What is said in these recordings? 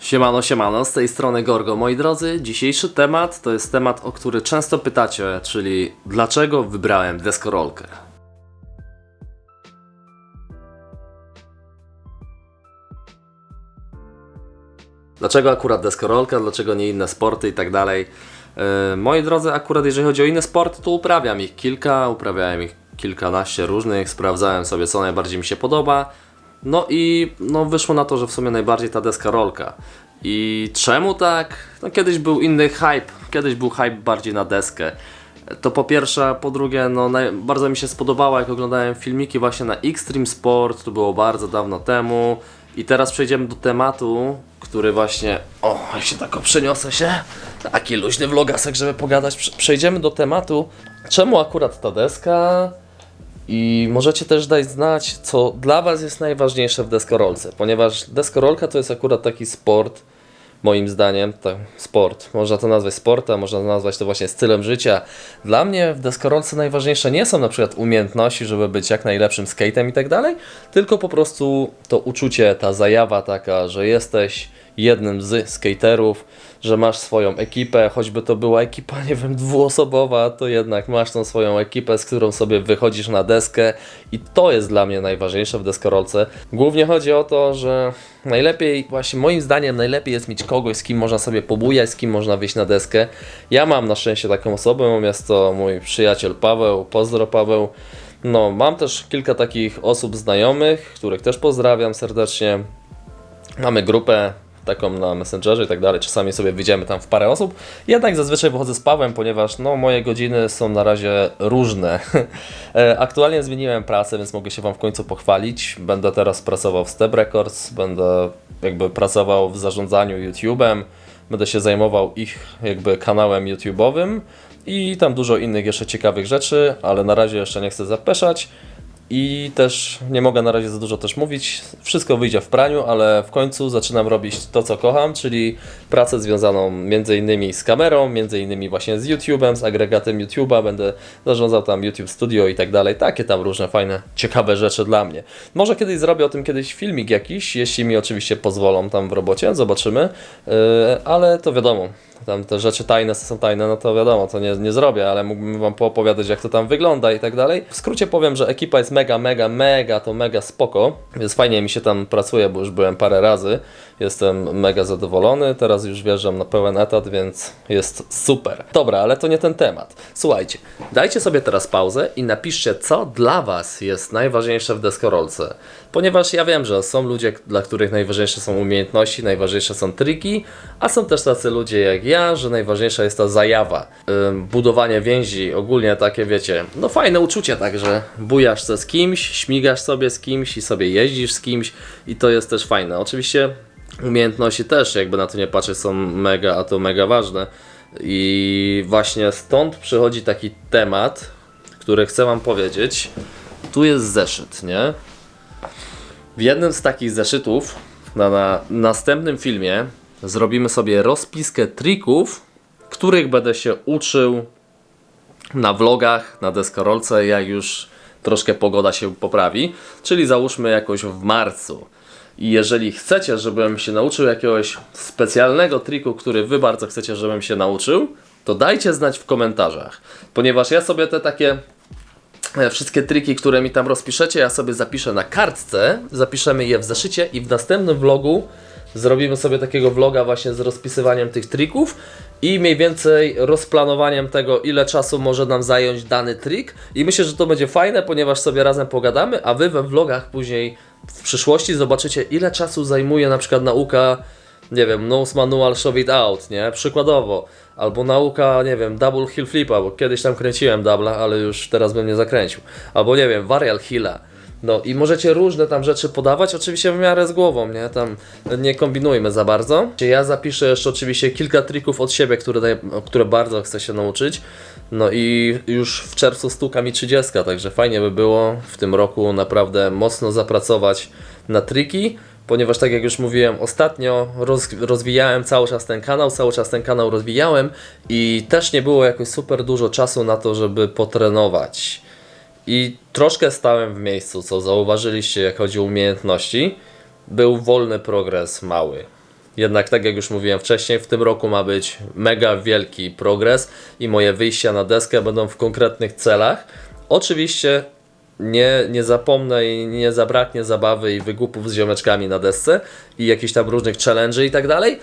Siemano, siemano, z tej strony Gorgo. Moi drodzy, dzisiejszy temat to jest temat, o który często pytacie, czyli dlaczego wybrałem deskorolkę? Dlaczego akurat deskorolka, dlaczego nie inne sporty i tak dalej? Yy, Moi drodzy, akurat jeżeli chodzi o inne sporty, to uprawiam ich kilka, uprawiałem ich kilkanaście różnych, sprawdzałem sobie co najbardziej mi się podoba. No i no, wyszło na to, że w sumie najbardziej ta deskorolka. I czemu tak? No kiedyś był inny hype, kiedyś był hype bardziej na deskę. To po pierwsze, po drugie, no bardzo mi się spodobało, jak oglądałem filmiki właśnie na Extreme Sport, to było bardzo dawno temu. I teraz przejdziemy do tematu, który właśnie, o, jak się tak przeniosę się, taki luźny vlogasek, żeby pogadać. Prze- Przejdziemy do tematu, czemu akurat ta deska, i możecie też dać znać, co dla Was jest najważniejsze w deskorolce, ponieważ deskorolka to jest akurat taki sport, moim zdaniem, tak, sport. Można to nazwać sportem, można nazwać to właśnie stylem życia. Dla mnie w deskorolce najważniejsze nie są na przykład umiejętności, żeby być jak najlepszym skatem i tak dalej, tylko po prostu to uczucie, ta zajawa taka, że jesteś jednym z skaterów, że masz swoją ekipę, choćby to była ekipa, nie wiem, dwuosobowa, to jednak masz tą swoją ekipę, z którą sobie wychodzisz na deskę i to jest dla mnie najważniejsze w deskorolce. Głównie chodzi o to, że najlepiej, właśnie moim zdaniem najlepiej jest mieć kogoś, z kim można sobie pobujać, z kim można wyjść na deskę. Ja mam na szczęście taką osobę, jest to mój przyjaciel Paweł, pozdro Paweł. No, mam też kilka takich osób znajomych, których też pozdrawiam serdecznie. Mamy grupę taką na Messengerze i tak dalej. Czasami sobie wyjdziemy tam w parę osób. Jednak zazwyczaj wychodzę z Pawłem, ponieważ no, moje godziny są na razie różne. E, Aktualnie zmieniłem pracę, więc mogę się Wam w końcu pochwalić. Będę teraz pracował w Step Records, będę jakby pracował w zarządzaniu YouTube'em, będę się zajmował ich jakby kanałem YouTube'owym i tam dużo innych jeszcze ciekawych rzeczy, ale na razie jeszcze nie chcę zapeszać. I też nie mogę na razie za dużo też mówić. Wszystko wyjdzie w praniu, ale w końcu zaczynam robić to, co kocham, czyli pracę związaną innymi z kamerą, innymi właśnie z YouTube'em, z agregatem YouTube'a. Będę zarządzał tam YouTube Studio i tak dalej. Takie tam różne fajne, ciekawe rzeczy dla mnie. Może kiedyś zrobię o tym kiedyś filmik jakiś, jeśli mi oczywiście pozwolą tam w robocie, zobaczymy. Yy, ale to wiadomo, tam te rzeczy tajne są tajne, no to wiadomo, to nie, nie zrobię, ale mógłbym Wam poopowiadać, jak to tam wygląda i tak dalej. W skrócie powiem, że ekipa jest mega, mega, mega, to mega spoko, więc fajnie mi się tam pracuje, bo już byłem parę razy. Jestem mega zadowolony, teraz już wjeżdżam na pełen etat, więc jest super. Dobra, ale to nie ten temat. Słuchajcie, dajcie sobie teraz pauzę i napiszcie, co dla Was jest najważniejsze w deskorolce. Ponieważ ja wiem, że są ludzie, dla których najważniejsze są umiejętności, najważniejsze są triki, a są też tacy ludzie jak ja, że najważniejsza jest ta zajawa. Budowanie więzi, ogólnie takie wiecie, no fajne uczucie tak, że bujasz se z kimś, śmigasz sobie z kimś i sobie jeździsz z kimś i to jest też fajne. Oczywiście umiejętności też, jakby na to nie patrzeć, są mega, a to mega ważne. I właśnie stąd przychodzi taki temat, który chcę Wam powiedzieć. Tu jest zeszyt, nie? W jednym z takich zeszytów na, na następnym filmie zrobimy sobie rozpiskę trików, których będę się uczył na vlogach, na deskorolce, jak już troszkę pogoda się poprawi, czyli załóżmy jakoś w marcu. I jeżeli chcecie, żebym się nauczył jakiegoś specjalnego triku, który Wy bardzo chcecie, żebym się nauczył, to dajcie znać w komentarzach, ponieważ ja sobie te takie wszystkie triki, które mi tam rozpiszecie, ja sobie zapiszę na kartce, zapiszemy je w zeszycie i w następnym vlogu zrobimy sobie takiego vloga właśnie z rozpisywaniem tych trików i mniej więcej rozplanowaniem tego, ile czasu może nam zająć dany trik. I myślę, że to będzie fajne, ponieważ sobie razem pogadamy, a wy we vlogach później w przyszłości zobaczycie, ile czasu zajmuje na przykład nauka, nie wiem, nose manual shove it out, nie? Przykładowo. Albo nauka, nie wiem, double heel flipa, bo kiedyś tam kręciłem double'a, ale już teraz bym nie zakręcił. Albo nie wiem, varial heela. No i możecie różne tam rzeczy podawać, oczywiście w miarę z głową, nie? Tam nie kombinujmy za bardzo. Ja zapiszę jeszcze oczywiście kilka trików od siebie, które, które bardzo chcę się nauczyć. No i już w czerwcu stuka mi 30, także fajnie by było w tym roku naprawdę mocno zapracować na triki, ponieważ tak jak już mówiłem ostatnio, roz, rozwijałem cały czas ten kanał, cały czas ten kanał rozwijałem i też nie było jakoś super dużo czasu na to, żeby potrenować. I troszkę stałem w miejscu, co zauważyliście, jak chodzi o umiejętności. Był wolny progres mały. Jednak tak jak już mówiłem wcześniej, w tym roku ma być mega wielki progres i moje wyjścia na deskę będą w konkretnych celach. Oczywiście nie, nie zapomnę i nie zabraknie zabawy i wygłupów z ziomeczkami na desce i jakichś tam różnych challenge'y i tak dalej,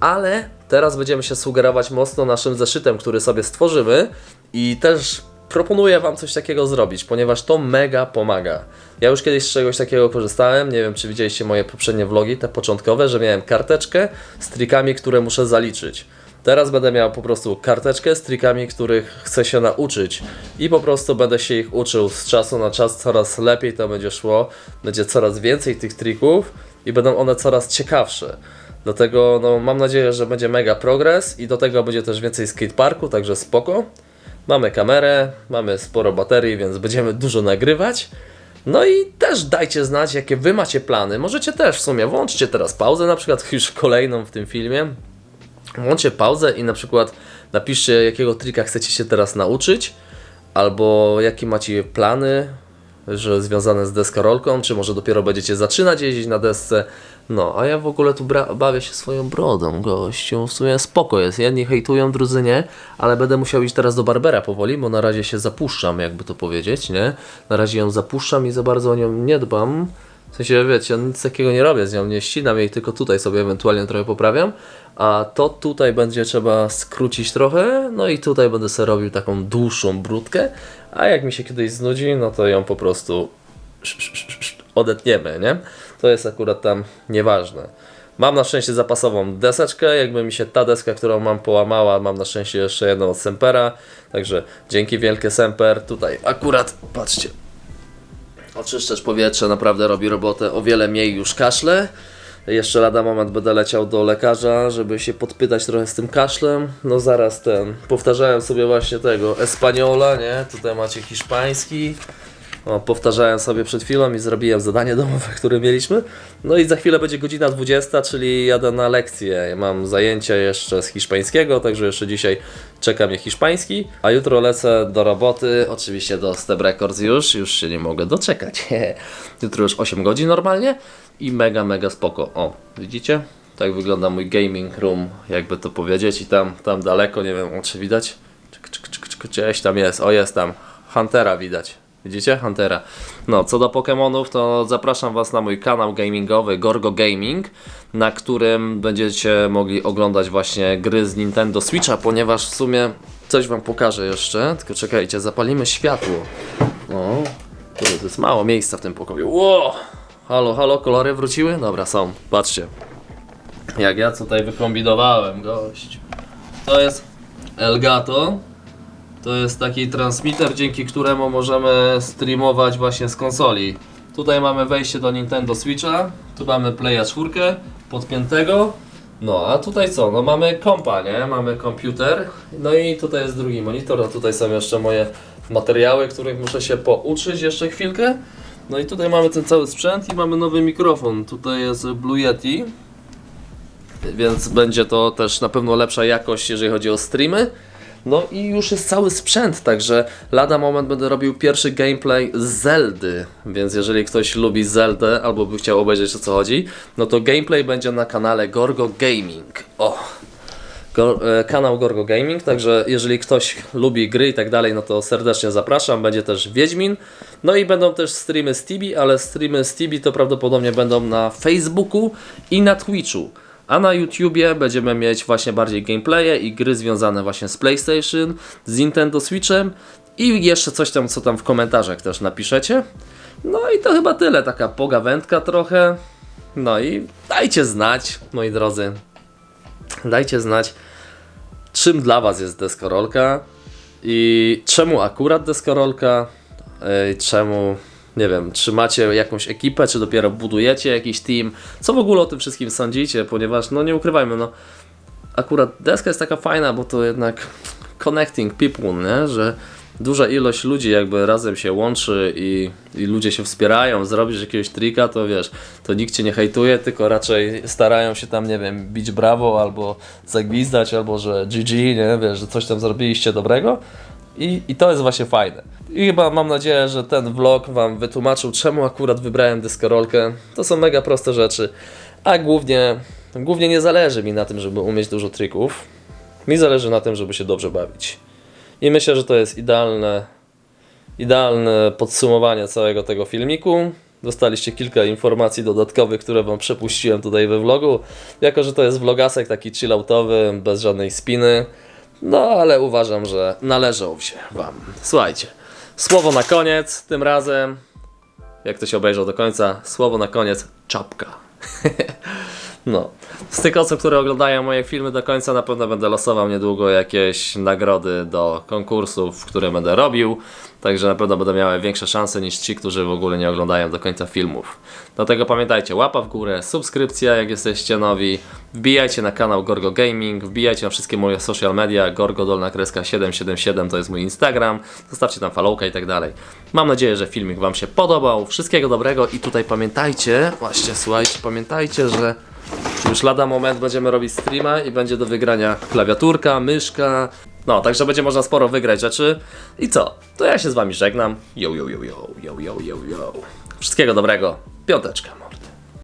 ale teraz będziemy się sugerować mocno naszym zeszytem, który sobie stworzymy i też proponuję Wam coś takiego zrobić, ponieważ to mega pomaga. Ja już kiedyś z czegoś takiego korzystałem, nie wiem czy widzieliście moje poprzednie vlogi, te początkowe, że miałem karteczkę z trikami, które muszę zaliczyć. Teraz będę miał po prostu karteczkę z trikami, których chcę się nauczyć i po prostu będę się ich uczył z czasu na czas, coraz lepiej to będzie szło, będzie coraz więcej tych trików i będą one coraz ciekawsze. Dlatego no, mam nadzieję, że będzie mega progres i do tego będzie też więcej skateparku, także spoko. Mamy kamerę, mamy sporo baterii, więc będziemy dużo nagrywać. No i też dajcie znać, jakie wy macie plany. Możecie też w sumie włączcie teraz pauzę, na przykład już kolejną w tym filmie. Włączcie pauzę i na przykład napiszcie, jakiego trika chcecie się teraz nauczyć, albo jakie macie plany, że związane z deskorolką, czy może dopiero będziecie zaczynać jeździć na desce. No, a ja w ogóle tu bawię się swoją brodą, gościu. W sumie spoko jest. Jedni hejtują, drudzy nie, ale będę musiał iść teraz do Barbera powoli, bo na razie się zapuszczam, jakby to powiedzieć, nie? Na razie ją zapuszczam i za bardzo o nią nie dbam. W sensie, wiecie, ja nic takiego nie robię z nią, nie ścinam jej, tylko tutaj sobie ewentualnie trochę poprawiam. A to tutaj będzie trzeba skrócić trochę, no i tutaj będę sobie robił taką dłuższą brudkę, a jak mi się kiedyś znudzi, no to ją po prostu odetniemy, nie? To jest akurat tam nieważne. Mam na szczęście zapasową deseczkę, jakby mi się ta deska, którą mam połamała, mam na szczęście jeszcze jedną od Sempera, także dzięki wielkie Semper, tutaj akurat, patrzcie, Oczyszczacz powietrza naprawdę robi robotę, o wiele mniej już kaszle. Jeszcze lada moment będę leciał do lekarza, żeby się podpytać trochę z tym kaszlem. No zaraz ten, powtarzałem sobie właśnie tego Espaniola, nie? Tutaj macie hiszpański. Powtarzałem sobie przed chwilą i zrobiłem zadanie domowe, które mieliśmy. No i za chwilę będzie godzina 20, czyli jadę na lekcję. Mam zajęcia jeszcze z hiszpańskiego, także jeszcze dzisiaj czeka mnie hiszpański. A jutro lecę do roboty, oczywiście do Step Records już, już się nie mogę doczekać. jutro już 8 godzin normalnie i mega, mega spoko. O, widzicie? Tak wygląda mój gaming room, jakby to powiedzieć. I tam, tam daleko, nie wiem, czy widać? Gdzieś tam jest, o jest tam. Huntera widać. Widzicie? Huntera. No, co do Pokémonów, to zapraszam Was na mój kanał gamingowy Gorgo Gaming, na którym będziecie mogli oglądać właśnie gry z Nintendo Switcha, ponieważ w sumie coś Wam pokażę jeszcze. Tylko czekajcie, zapalimy światło. O, to jest mało miejsca w tym pokoju. Ło! Halo, halo, kolory wróciły? Dobra, są. Patrzcie. Jak ja tutaj wykombinowałem, gość. To jest Elgato. To jest taki transmitter, dzięki któremu możemy streamować właśnie z konsoli. Tutaj mamy wejście do Nintendo Switcha, tu mamy Playa 4 podpiętego. No, a tutaj co? No mamy kompa, nie? Mamy komputer. No i tutaj jest drugi monitor, a tutaj są jeszcze moje materiały, których muszę się pouczyć jeszcze chwilkę. No i tutaj mamy ten cały sprzęt i mamy nowy mikrofon. Tutaj jest Blue Yeti, więc będzie to też na pewno lepsza jakość, jeżeli chodzi o streamy. No i już jest cały sprzęt, także lada moment będę robił pierwszy gameplay z Zeldy, więc jeżeli ktoś lubi Zeldę albo by chciał obejrzeć o co chodzi, no to gameplay będzie na kanale Gorgo Gaming. O! E, kanał Gorgo Gaming, także jeżeli ktoś lubi gry i tak dalej, no to serdecznie zapraszam. Będzie też Wiedźmin. No i będą też streamy z Tibi, ale streamy z Tibi to prawdopodobnie będą na Facebooku i na Twitchu. A na YouTubie będziemy mieć właśnie bardziej gameplaye i gry związane właśnie z PlayStation, z Nintendo Switchem i jeszcze coś tam, co tam w komentarzach też napiszecie. No i to chyba tyle, taka pogawędka trochę. No i dajcie znać, moi drodzy, dajcie znać, czym dla Was jest deskorolka i czemu akurat deskorolka, yy, czemu, nie wiem, czy macie jakąś ekipę, czy dopiero budujecie jakiś team, co w ogóle o tym wszystkim sądzicie, ponieważ, no nie ukrywajmy, no akurat deska jest taka fajna, bo to jednak connecting people, nie? że duża ilość ludzi jakby razem się łączy i, i ludzie się wspierają, zrobisz jakiegoś trika, to wiesz, to nikt cię nie hejtuje, tylko raczej starają się tam, nie wiem, bić brawo albo zagwizdać, albo że GG, nie, wiesz, że coś tam zrobiliście dobrego i, i to jest właśnie fajne. I chyba mam nadzieję, że ten vlog Wam wytłumaczył, czemu akurat wybrałem deskorolkę. To są mega proste rzeczy, a głównie głównie nie zależy mi na tym, żeby umieć dużo trików. Mi zależy na tym, żeby się dobrze bawić. I myślę, że to jest idealne, idealne podsumowanie całego tego filmiku. Dostaliście kilka informacji dodatkowych, które Wam przepuściłem tutaj we vlogu. Jako, że to jest vlogasek taki chilloutowy, bez żadnej spiny. No, ale uważam, że należą się Wam. Słuchajcie, słowo na koniec tym razem. Jak ktoś obejrzał do końca, słowo na koniec czapka. No. Z tych osób, które oglądają moje filmy do końca, na pewno będę losował niedługo jakieś nagrody do konkursów, które będę robił. Także na pewno będę miały większe szanse niż ci, którzy w ogóle nie oglądają do końca filmów. Dlatego pamiętajcie, łapa w górę, subskrypcja jak jesteście nowi, wbijajcie na kanał Gorgo Gaming, wbijajcie na wszystkie moje social media, Gorgo Dolna Kreska 777 to jest mój Instagram, zostawcie tam followka i tak dalej. Mam nadzieję, że filmik Wam się podobał, wszystkiego dobrego i tutaj pamiętajcie, właśnie słuchajcie, pamiętajcie, że już lada moment będziemy robić streama i będzie do wygrania klawiaturka, myszka. No, także będzie można sporo wygrać rzeczy. I co? To ja się z wami żegnam. Yo, yo, yo, yo, yo, yo, yo, yo. Wszystkiego dobrego. Piąteczka.